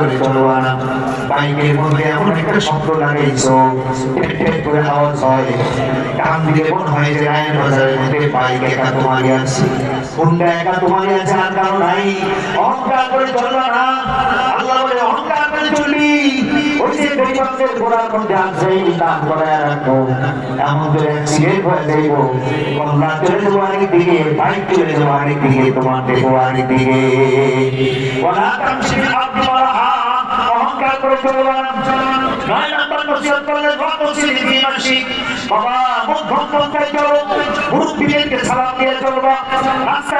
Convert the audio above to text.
করে চলো না বাইকের মধ্যে এমন একটা শব্দ লাগে আওয়াজ হয়। হয় যে রায়ের বাজারের মধ্যে বাইক একা তোমাকে আছে। হুন্ডা একা আছে, আর নাই। অহংকার করে না। আল্লাহ বলে, অহংকার বেরিবাসের ঘোড়ার মধ্যে আছে দান করে রাখো। এমন করে অ্যাক্সিডেন্ট হয়ে যাইব কল্লা চলে যাব আরেক দিকে বাইক চলে যাব আরেক দিকে তোমার দেখব আরেক দিকে ওলা তামসিল আব্দু অহংকার করে চলবা নয় নাম্বার নসিহত করলে গতশীল বিমাসী বাবা মুখ ভঙ্গ করে চলো মুরব্বীদেরকে সালাম দিয়ে চলবা। রাস্তায়